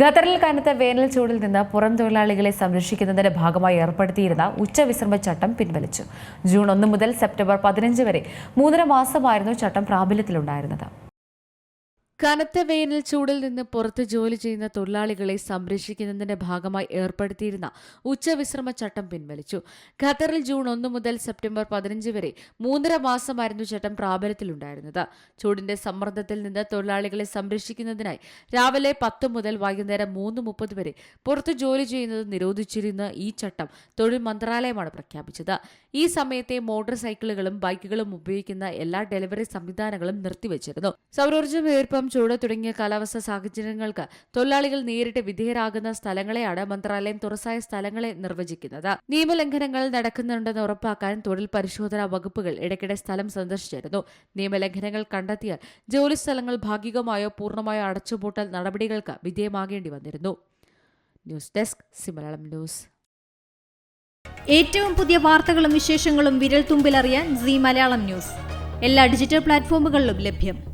ഖത്തറിൽ കനത്ത വേനൽ ചൂടിൽ നിന്ന് പുറം തൊഴിലാളികളെ സംരക്ഷിക്കുന്നതിന്റെ ഭാഗമായി ഏർപ്പെടുത്തിയിരുന്ന ഉച്ചവിശ്രമ ചട്ടം പിൻവലിച്ചു. ജൂൺ ഒന്ന് മുതൽ സെപ്റ്റംബർ പതിനഞ്ച് വരെ മൂന്നര മാസമായിരുന്നു ചട്ടം പ്രാബല്യത്തിലുണ്ടായിരുന്നത്. കനത്ത വേനൽ ചൂടിൽ നിന്ന് പുറത്ത് ജോലി ചെയ്യുന്ന തൊഴിലാളികളെ സംരക്ഷിക്കുന്നതിന്റെ ഭാഗമായി ഏർപ്പെടുത്തിയിരുന്ന ഉച്ചവിശ്രമ ചട്ടം പിൻവലിച്ചു. ഖത്തറിൽ ജൂൺ ഒന്ന് മുതൽ സെപ്റ്റംബർ പതിനഞ്ച് വരെ മൂന്നര മാസമായിരുന്നു ചട്ടം പ്രാബല്യത്തിലുണ്ടായിരുന്നത്. ചൂടിന്റെ സമ്മർദ്ദത്തിൽ നിന്ന് തൊഴിലാളികളെ സംരക്ഷിക്കുന്നതിനായി രാവിലെ പത്ത് മുതൽ വൈകുന്നേരം മൂന്ന് മുപ്പത് വരെ പുറത്ത് ജോലി ചെയ്യുന്നത് നിരോധിച്ചിരുന്ന ഈ ചട്ടം തൊഴിൽ മന്ത്രാലയമാണ് പ്രഖ്യാപിച്ചത്. ഈ സമയത്തെ മോട്ടോർ സൈക്കിളുകളും ബൈക്കുകളും ഉപയോഗിക്കുന്ന എല്ലാ ഡെലിവറി സംവിധാനങ്ങളും നിർത്തിവച്ചിരുന്നു. സൗരോർജം ചൂട് തുടങ്ങിയ കാലാവസ്ഥ സാഹചര്യങ്ങൾക്ക് തൊഴിലാളികൾ നേരിട്ട് വിധേയരാകുന്ന സ്ഥലങ്ങളെയാണ് മന്ത്രാലയം തുറസായ സ്ഥലങ്ങളെ നിർവചിക്കുന്നത്. നിയമലംഘനങ്ങൾ നടക്കുന്നുണ്ടെന്ന് ഉറപ്പാക്കാൻ തൊഴിൽ പരിശോധനാ വകുപ്പുകൾ ഇടയ്ക്കിടെ സ്ഥലം സന്ദർശിച്ചിരുന്നു. നിയമലംഘനങ്ങൾ കണ്ടെത്തിയാൽ ജോലി സ്ഥലങ്ങൾ ഭാഗികമായോ പൂർണമായോ അടച്ചുപൂട്ടൽ നടപടികൾക്ക് വിധേയമാകേണ്ടി വന്നിരുന്നു. News desk news. ഏറ്റവും പുതിയ വാർത്തകളും വിശേഷങ്ങളും വിരൽ തുമ്പിലറിയാൻ സി മലയാളം ന്യൂസ്. എല്ലാ ഡിജിറ്റൽ പ്ലാറ്റ്ഫോമുകളിലും ലഭ്യം.